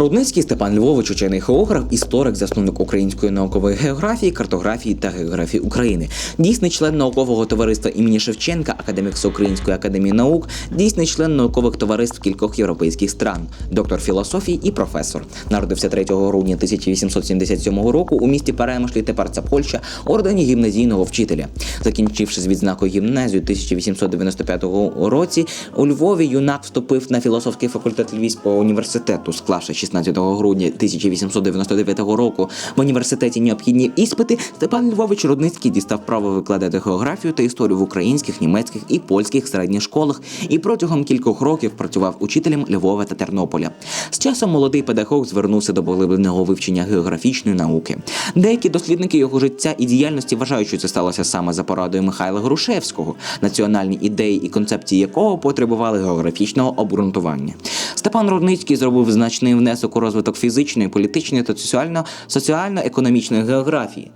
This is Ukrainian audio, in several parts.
Рудницький Степан Львович, учений географ, історик, засновник української наукової географії, картографії та географії України, дійсний член наукового товариства імені Шевченка, академік Всеукраїнської академії наук, дійсний член наукових товариств кількох європейських стран, доктор філософії і професор. Народився 3 грудня 1877 року у місті Перемишлі, тепер це Польща, ордені гімназійного вчителя. Закінчивши з відзнакою гімназію 1895 році, у Львові юнак вступив на філософський факультет Львівського університету, склавши 16 грудня 1899 року в університеті необхідні іспити, Степан Львович Рудницький дістав право викладати географію та історію в українських, німецьких і польських середніх школах і протягом кількох років працював учителем Львова та Тернополя. З часом молодий педагог звернувся до поглибленого вивчення географічної науки. Деякі дослідники його життя і діяльності вважають, що це сталося саме за порадою Михайла Грушевського, національні ідеї і концепції якого потребували географічного обґрунтування. Степан Рудницький зробив значний внесок у розвиток фізичної, політичної та соціально соціально-економічної географії,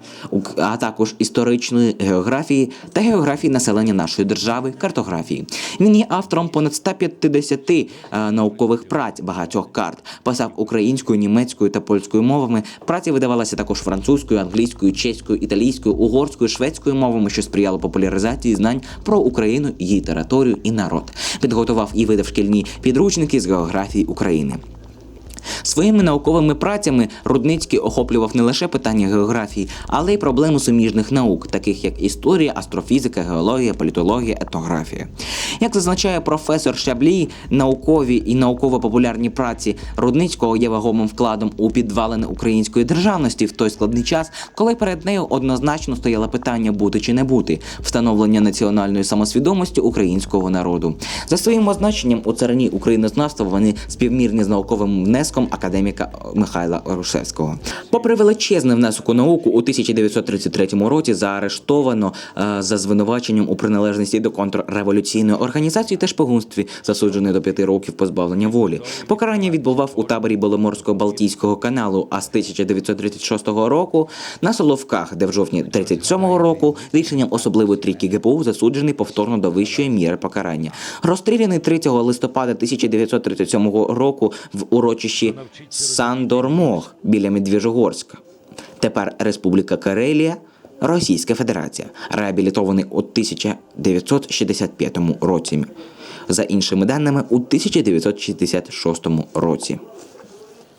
а також історичної географії та географії населення нашої держави, картографії. Він є автором понад 150 е, наукових праць багатьох карт, писав українською, німецькою та польською мовами. Праці видавалися також французькою, англійською, чеською, італійською, угорською, шведською мовами, що сприяло популяризації знань про Україну, її територію і народ. Підготував і видав шкільні підручники з географії України. Своїми науковими працями Рудницький охоплював не лише питання географії, але й проблеми суміжних наук, таких як історія, астрофізика, геологія, політологія, етнографія. Як зазначає професор Шаблі, наукові і науково-популярні праці Рудницького є вагомим вкладом у підвалини української державності в той складний час, коли перед нею однозначно стояло питання бути чи не бути, встановлення національної самосвідомості українського народу. За своїм означенням у царині українознавства вони співмірні з науковим внеском академіка Михайла Рушевського. Попри величезний внесок у науку, у 1933 році заарештовано е, за звинуваченням у приналежності до контрреволюційної організації та шпигунстві, засуджений до п'яти років позбавлення волі. Покарання відбував у таборі Беломорсько-Балтійського каналу, а з 1936 року на Соловках, де в жовтні 37 року рішенням особливої трійки ГПУ засуджений повторно до вищої міри покарання. Розстріляний 3 листопада 1937 року в урочищі Сандормог біля Медвіжогорська. Тепер Республіка Карелія, Російська Федерація, реабілітований у 1965 році. За іншими даними, у 1966 році.